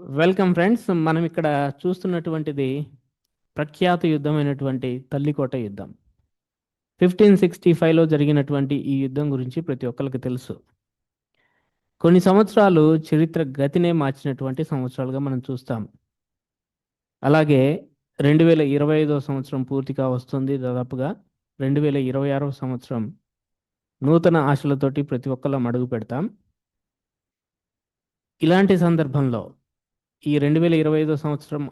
Welcome friends మనం ఇక్కడ చూస్తున్నటువంటిది ప్రఖ్యాత యుద్ధమైనటువంటి తల్లికోట యుద్ధం. ఫిఫ్టీన్ సిక్స్టీ ఫైవ్లో జరిగినటువంటి ఈ యుద్ధం గురించి ప్రతి ఒక్కరికి తెలుసు. కొన్ని సంవత్సరాలు చరిత్ర గతినే మార్చినటువంటి సంవత్సరాలుగా మనం చూస్తాం. అలాగే రెండు వేల ఇరవై ఐదో సంవత్సరం పూర్తిగా వస్తుంది దాదాపుగా. రెండు వేల ఇరవై ఆరో సంవత్సరం నూతన ఆశలతోటి ప్రతి ఒక్కళ్ళం అడుగు పెడతాం. ఇలాంటి సందర్భంలో ఈ రెండు వేల ఇరవై ఐదో సంవత్సరం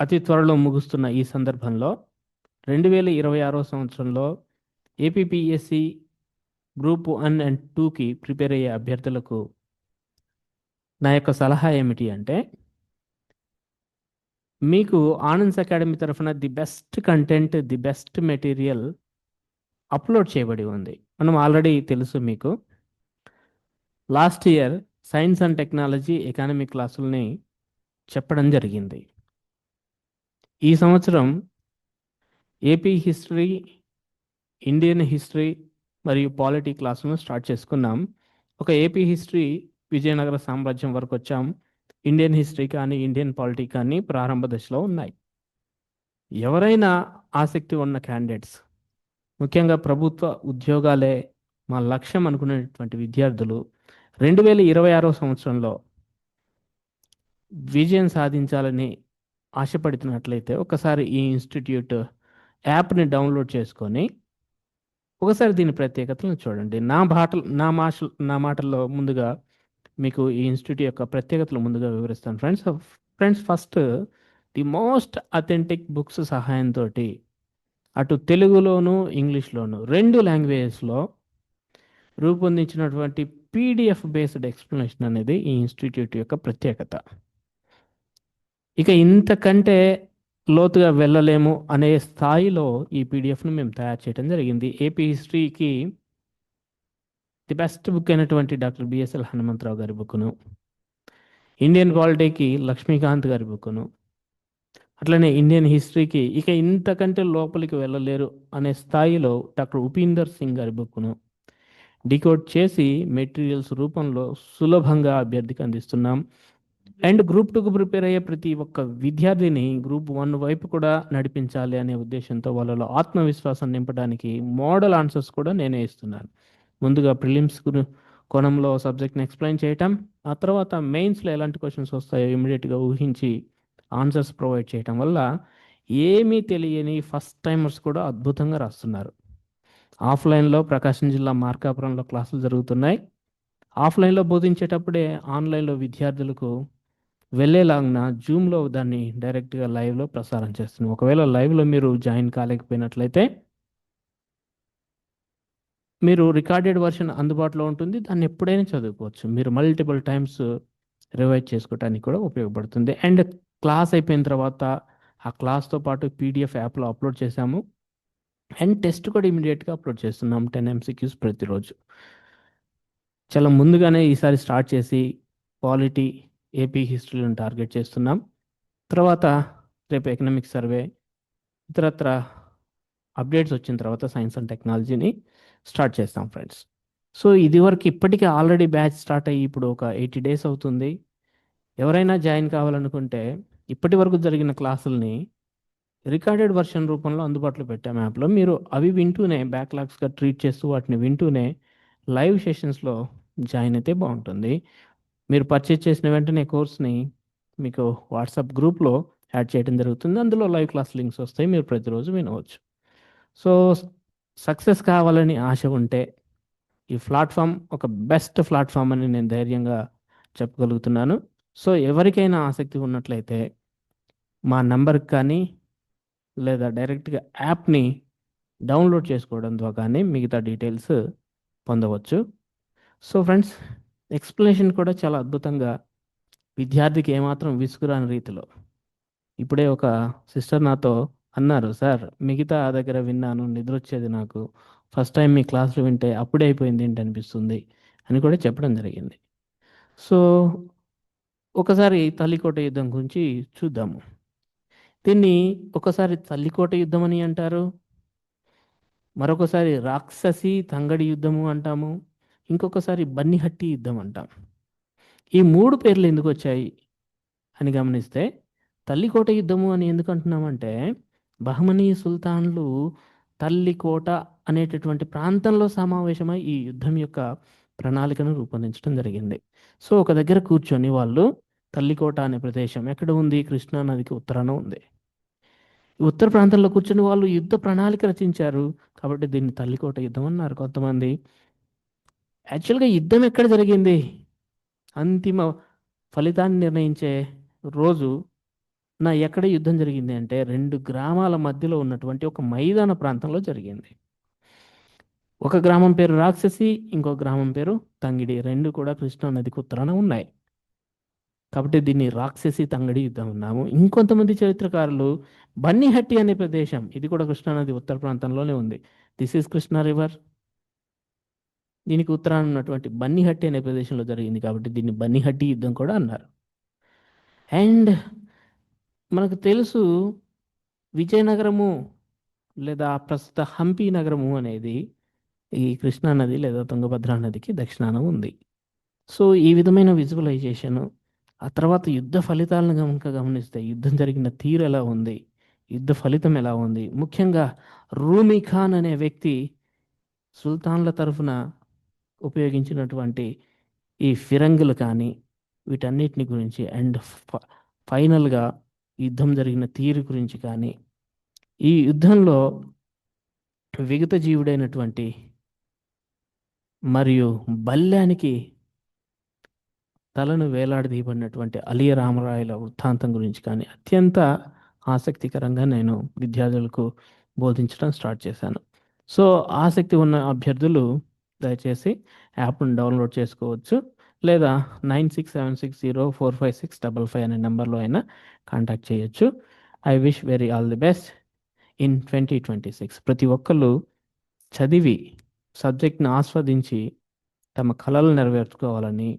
అతి త్వరలో ముగుస్తున్న ఈ సందర్భంలో రెండు వేల ఇరవై ఆరో సంవత్సరంలో ఏపీపీఎస్సి గ్రూప్ వన్ అండ్ టూకి ప్రిపేర్ అయ్యే అభ్యర్థులకు నా యొక్క సలహా ఏమిటి అంటే మీకు ఆనంద్స్ అకాడమీ తరఫున the best content the best material upload చేయబడి ఉంది. మనం ఆల్రెడీ తెలుసు మీకు. Last year science and technology economy క్లాసుల్ని చెప్పడం జరిగింది. ఈ సంవత్సరం ఏపీ హిస్టరీ ఇండియన్ హిస్టరీ మరియు పాలిటీ క్లాసులను స్టార్ట్ చేసుకున్నాం. ఒక ఏపీ హిస్టరీ విజయనగర సామ్రాజ్యం వరకు వచ్చాం. ఇండియన్ హిస్టరీ కానీ ఇండియన్ పాలిటీ కానీ ప్రారంభ దశలో ఉన్నాయి. ఎవరైనా ఆసక్తి ఉన్న క్యాండిడేట్స్ ముఖ్యంగా ప్రభుత్వ ఉద్యోగాలే మా లక్ష్యం అనుకునేటువంటి విద్యార్థులు రెండు వేల ఇరవై ఆరో సంవత్సరంలో విజయం సాధించాలని ఆశపడుతున్నట్లయితే ఒకసారి ఈ ఇన్స్టిట్యూట్ యాప్ని డౌన్లోడ్ చేసుకొని ఒకసారి దీని ప్రత్యేకతలను చూడండి. నా మాటలు నా మాష నా మాటల్లో ముందుగా మీకు ఈ ఇన్స్టిట్యూట్ యొక్క ప్రత్యేకతలు ముందుగా వివరిస్తాను friends. Friends first the most authentic books సహాయంతో అటు తెలుగులోను ఇంగ్లీష్లోను రెండు లాంగ్వేజెస్లో రూపొందించినటువంటి పీడిఎఫ్ బేస్డ్ ఎక్స్ప్లెనేషన్ అనేది ఈ ఇన్స్టిట్యూట్ యొక్క ప్రత్యేకత. ఇక ఇంతకంటే లోతుగా వెళ్ళలేము అనే స్థాయిలో ఈ పీడిఎఫ్ను మేము తయారు చేయడం జరిగింది. ఏపీ హిస్టరీకి ది బెస్ట్ బుక్ అయినటువంటి డాక్టర్ బిఎస్ఎల్ హనుమంతరావు గారి బుక్ను ఇండియన్ పాలిటీకి లక్ష్మీకాంత్ గారి బుక్ను అట్లనే ఇండియన్ హిస్టరీకి ఇక ఇంతకంటే లోపలికి వెళ్ళలేరు అనే స్థాయిలో డాక్టర్ ఉపీందర్ సింగ్ గారి బుక్ను డికోడ్ చేసి మెటీరియల్స్ రూపంలో సులభంగా అభ్యర్థికి అందిస్తున్నాం. అండ్ గ్రూప్ టూకు ప్రిపేర్ అయ్యే ప్రతి ఒక్క విద్యార్థిని గ్రూప్ వన్ వైపు కూడా నడిపించాలి అనే ఉద్దేశంతో వాళ్ళలో ఆత్మవిశ్వాసం నింపడానికి మోడల్ ఆన్సర్స్ కూడా నేనే ఇస్తున్నాను. ముందుగా ప్రిలిమ్స్ కోణంలో సబ్జెక్ట్ని ఎక్స్ప్లెయిన్ చేయటం ఆ తర్వాత మెయిన్స్లో ఎలాంటి క్వశ్చన్స్ వస్తాయో ఇమీడియట్గా ఊహించి ఆన్సర్స్ ప్రొవైడ్ చేయటం వల్ల ఏమీ తెలియని ఫస్ట్ టైమర్స్ కూడా అద్భుతంగా రాస్తున్నారు. ఆఫ్లైన్లో ప్రకాశం జిల్లా మార్కాపురంలో క్లాసులు జరుగుతున్నాయి. ఆఫ్లైన్లో బోధించేటప్పుడే ఆన్లైన్లో విద్యార్థులకు వెళ్ళేలాగిన జూమ్లో దాన్ని డైరెక్ట్గా లైవ్లో ప్రసారం చేస్తున్నాం ఒకవేళ లైవ్లో మీరు జాయిన్ కాలేకపోయినట్లయితే మీరు రికార్డెడ్ వర్షన్ అందుబాటులో ఉంటుంది. దాన్ని ఎప్పుడైనా చదువుకోవచ్చు. మీరు మల్టిపుల్ టైమ్స్ రివైజ్ చేసుకోవడానికి కూడా ఉపయోగపడుతుంది. అండ్ క్లాస్ అయిపోయిన తర్వాత ఆ క్లాస్తో పాటు పీడిఎఫ్ యాప్లో అప్లోడ్ చేశాము. అండ్ టెస్ట్ కూడా ఇమీడియట్గా అప్లోడ్ చేస్తున్నాం టెన్ ఎంసీక్యూస్ ప్రతిరోజు. చాలా ముందుగానే ఈసారి స్టార్ట్ చేసి క్వాలిటీ ఏపీ హిస్టరీలను టార్గెట్ చేస్తున్నాం. తర్వాత రేపు ఎకనామిక్ సర్వే ఇతరత్ర అప్డేట్స్ వచ్చిన తర్వాత సైన్స్ అండ్ టెక్నాలజీని స్టార్ట్ చేస్తాం ఫ్రెండ్స్ సో ఇది వరకు ఇప్పటికే ఆల్రెడీ బ్యాచ్ స్టార్ట్ అయ్యి ఇప్పుడు ఒక ఎయిటీ డేస్ అవుతుంది. ఎవరైనా జాయిన్ కావాలనుకుంటే ఇప్పటి వరకు జరిగిన క్లాసుల్ని రికార్డెడ్ వర్షన్ రూపంలో అందుబాటులో పెట్టాం యాప్లో. మీరు అవి వింటూనే బ్యాక్లాగ్స్గా ట్రీట్ చేస్తూ వాటిని వింటూనే లైవ్ సెషన్స్లో జాయిన్ అయితే బాగుంటుంది. మీరు పర్చేజ్ చేసిన వెంటనే కోర్స్ని మీకు వాట్సాప్ గ్రూప్లో యాడ్ చేయడం జరుగుతుంది. అందులో లైవ్ క్లాస్ లింక్స్ వస్తాయి. మీరు ప్రతిరోజు వినవచ్చు. సో సక్సెస్ కావాలని ఆశ ఉంటే ఈ ప్లాట్ఫామ్ ఒక బెస్ట్ ప్లాట్ఫామ్ అని నేను ధైర్యంగా చెప్పగలుగుతున్నాను. సో ఎవరికైనా ఆసక్తి ఉన్నట్లయితే మా నంబర్కి కానీ లేదా డైరెక్ట్గా యాప్ని డౌన్లోడ్ చేసుకోవడం ద్వారా కానీ మిగతా డీటెయిల్స్ పొందవచ్చు. సో ఫ్రెండ్స్ ఎక్స్ప్లెనేషన్ కూడా చాలా అద్భుతంగా విద్యార్థికి ఏమాత్రం విసుగురాని రీతిలో. ఇప్పుడే ఒక సిస్టర్ నాతో అన్నారు సార్ మిగతా దగ్గర విన్నాను నిద్ర వచ్చేది నాకు. ఫస్ట్ టైం మీ క్లాసులు వింటే అప్పుడే అయిపోయింది ఏంటి అనిపిస్తుంది? అని కూడా చెప్పడం జరిగింది. సో ఒకసారి తల్లికోట యుద్ధం గురించి చూద్దాము. దీన్ని ఒకసారి తల్లికోట యుద్ధం అని అంటారు. మరొకసారి రాక్షసి తంగడి యుద్ధము అంటాము. ఇంకొకసారి బన్నిహట్టి యుద్ధం అంటాం. ఈ మూడు పేర్లు ఎందుకు వచ్చాయి అని గమనిస్తే తల్లికోట యుద్ధము అని ఎందుకు అంటున్నామంటే బహమనీ సుల్తాన్లు తల్లికోట అనేటటువంటి ప్రాంతంలో సమావేశమై ఈ యుద్ధం యొక్క ప్రణాళికను రూపొందించడం జరిగింది. సో ఒక దగ్గర కూర్చొని వాళ్ళు తల్లికోట అనే ప్రదేశం ఎక్కడ ఉంది? కృష్ణా నదికి ఉత్తరాన ఉంది. ఈ ఉత్తర ప్రాంతంలో కూర్చుని వాళ్ళు యుద్ధ ప్రణాళిక రచించారు. కాబట్టి దీన్ని తల్లికోట యుద్ధం అన్నారు కొంతమంది. యాక్చువల్గా యుద్ధం ఎక్కడ జరిగింది? అంతిమ ఫలితాన్ని నిర్ణయించే రోజు నా ఎక్కడ యుద్ధం జరిగింది అంటే రెండు గ్రామాల మధ్యలో ఉన్నటువంటి ఒక మైదాన ప్రాంతంలో జరిగింది. ఒక గ్రామం పేరు రాక్షసి ఇంకో గ్రామం పేరు తంగిడి. రెండు కూడా కృష్ణా నదికి ఉత్తరాన ఉన్నాయి. కాబట్టి దీన్ని రాక్షసి తంగడి యుద్ధం ఉన్నాము ఇంకొంతమంది చరిత్రకారులు బన్నిహట్టి అనే ప్రదేశం ఇది కూడా కృష్ణానది ఉత్తర ప్రాంతంలోనే ఉంది. దిస్ ఈస్ కృష్ణా రివర్ దీనికి ఉత్తరాన ఉన్నటువంటి బన్నిహట్టి అనే ప్రదేశంలో జరిగింది కాబట్టి దీన్ని బన్నిహట్టి యుద్ధం కూడా అన్నారు. అండ్ మనకు తెలుసు విజయనగరము లేదా ప్రస్తుత హంపి నగరము అనేది ఈ కృష్ణా నది లేదా తుంగభద్రా నదికి దక్షిణాన ఉంది. సో ఈ విధమైన విజువలైజేషన్ ఆ తర్వాత యుద్ధ ఫలితాలను కనుక గమనిస్తే యుద్ధం జరిగిన తీరు ఎలా ఉంది? యుద్ధ ఫలితం ఎలా ఉంది? ముఖ్యంగా రూమీ ఖాన్ అనే వ్యక్తి సుల్తాన్ల తరఫున ఉపయోగించినటువంటి ఈ ఫిరంగులు కానీ వీటన్నిటిని గురించి అండ్ ఫైనల్గా యుద్ధం జరిగిన తీరు గురించి కానీ ఈ యుద్ధంలో విగత జీవుడైనటువంటి మరియు బల్యానికి తలను వేలాడదీయబడినటువంటి అలియ రామరాయల వృత్తాంతం గురించి కానీ అత్యంత ఆసక్తికరంగా నేను విద్యార్థులకు బోధించడం స్టార్ట్ చేశాను. సో ఆసక్తి ఉన్న అభ్యర్థులు దయచేసి యాప్ను డౌన్లోడ్ చేసుకోవచ్చు. లేదా nine six seven six zero four five six double five అనే నెంబర్లో అయినా కాంటాక్ట్ చేయొచ్చు. I wish very all the best in twenty twenty six. ప్రతి ఒక్కళ్ళు చదివి సబ్జెక్ట్ని ఆస్వాదించి తమ కళలు నెరవేర్చుకోవాలని